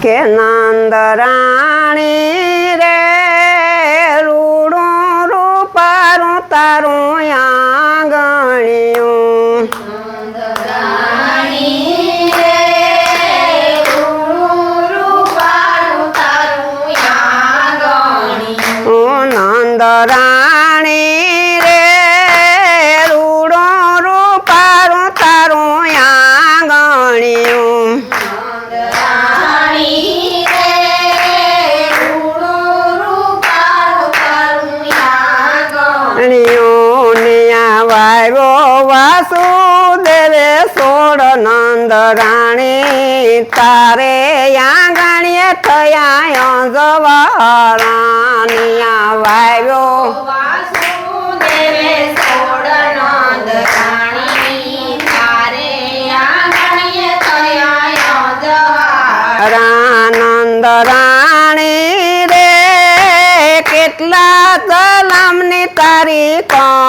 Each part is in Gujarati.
કે નંદરાણી રે રૂડું રૂપારું તારું આંગણિયું તારે આંગણીએ થયા વાવ્યો. નંદ રાણી તારે આંગણીએ થયા જવા રાનંદ રાણી રે કેટલા જલમની તારી કમાણી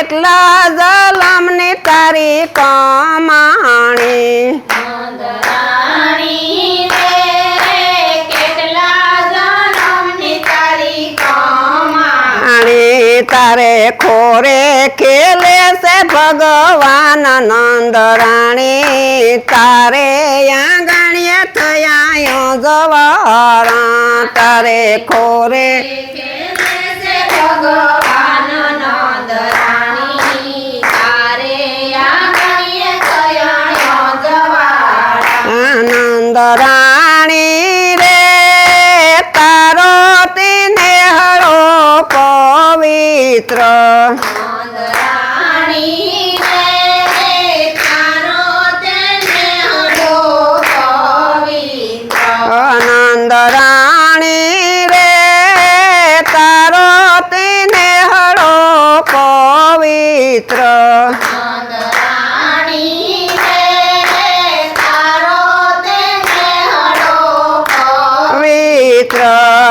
કેટલા જલમની તારી કમાણી. તારી ખોરે ખેલે છે ભગવાન નંદરાણી. તારે આંગણીએ થયા જવારા તારે ખોરે ભગવાન નંદ રાણી તારે આંગણીએ થયા જવાડા આનંદ રાણી રે તારો તીને હળો પવિત્ર.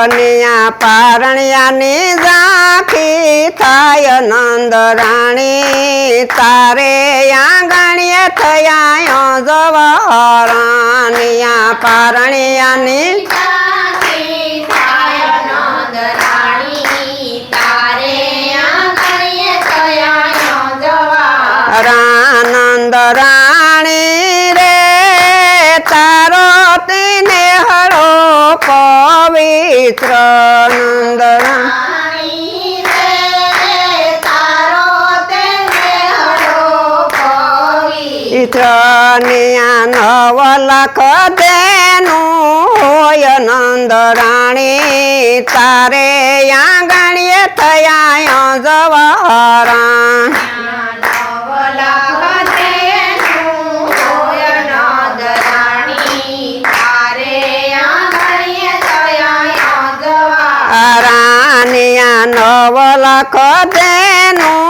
પવિત્ર નિયા પારણ્યાની ઝાંખી થાય નંદ રાણી. તારે આંગણીએ થયા જવારાનિયા પારણ્યાની. રાનંદ રાણી લાખ તેનું હોય નંદ રાણી તારે આંગણીએ થયા જવારા રાનિયા નવ લાખ દેનું હોય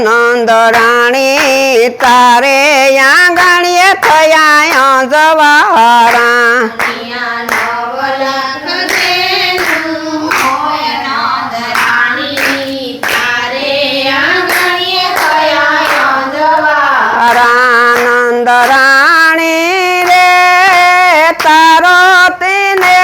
નંદ રાણી તારે આંગણીએ થયા જવારા રાનંદ રાણી રે તારો તીને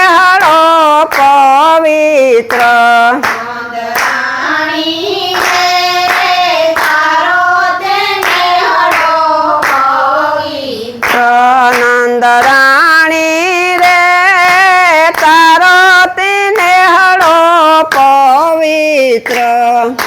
પવિત્ર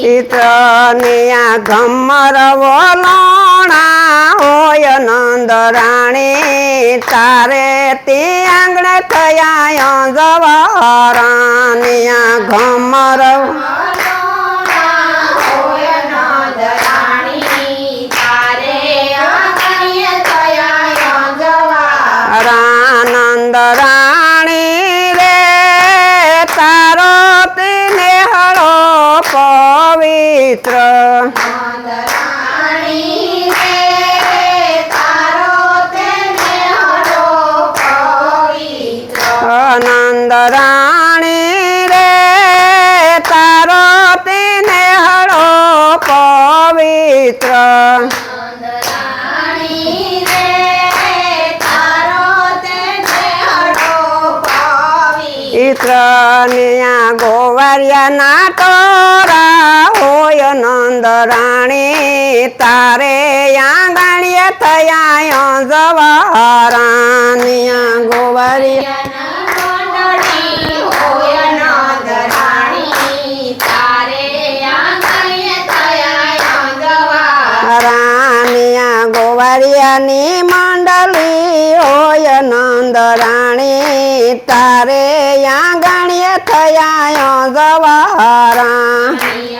ચિત્રનિયા ગમર વલોણા હોય નંદ રાણી. તારે તે આંગણે થયા જવારાનિયા ઘમર રાનંદ ચંદરાણી રે તારો પીને હળો પવિત્ર આનંદ રાણી રે પવિત્ર ઇત્રનિયા ગોવારિયાના ટોરા હોય નંદ રાણી તારે આંગણીએ થયા જવારાનિયા ગોવારિયા આંગણીએ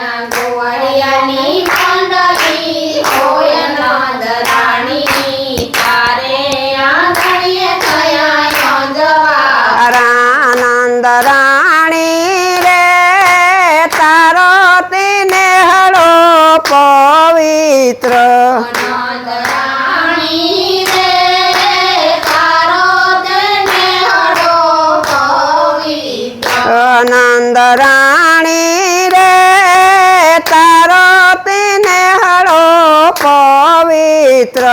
રાણી રે તારો પીને હળો પવિત્ર.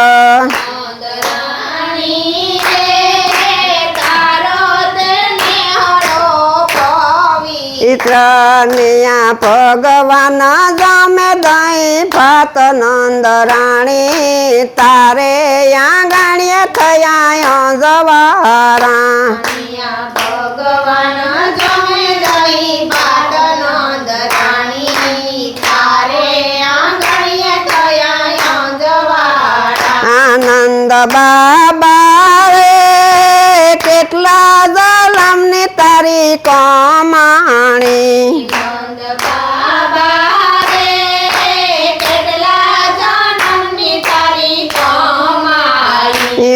પવિત્ર નિયા ભગવાન જમે દહીં ભાત નંદ રાણી તારે આંગણીએ થયા જવારા. ભગવાન જમે દહીં ભાત નંદરાણી તારે આંગણીએ થયા જવાડા આનંદ બાબા રે કેટલા જલમની તારી કમાણી નંદ બાબા રે કેટલા જન્મની તારી કમાઈ એ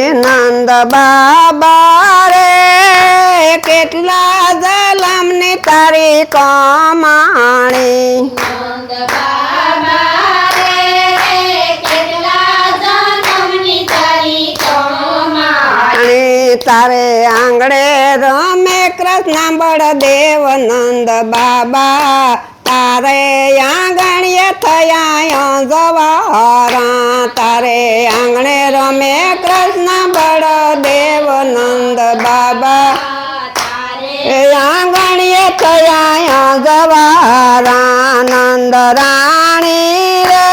નંદ બાબા રે કેટલા જલમની તારી કમાણી? તારી આંગણે રમે કૃષ્ણ બળદેવ નંદ બાબા. તારે આંગણીએ થયા જવારા તારે આંગણે રમે કૃષ્ણ બળદેવ નંદ બાબા. આંગણીએ થયા જવારા નંદ રાણી રે,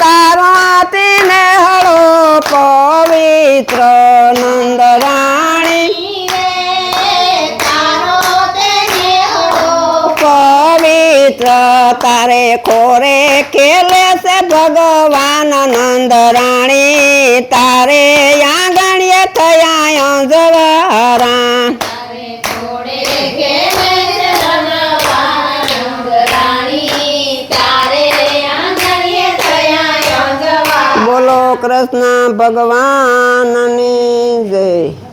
તારો તિને હળો પવિત્ર નંદ પવિત્ર તારે ખોરે કેલે છે ભગવાન નંદ રાણી. તારે આંગણીએ થયા જવારા તારે ઘોડે ઘેરે ભગવાન નંદરાણી તારે આંગણીએ થયા જવા બોલો કૃષ્ણ ભગવાનની જય.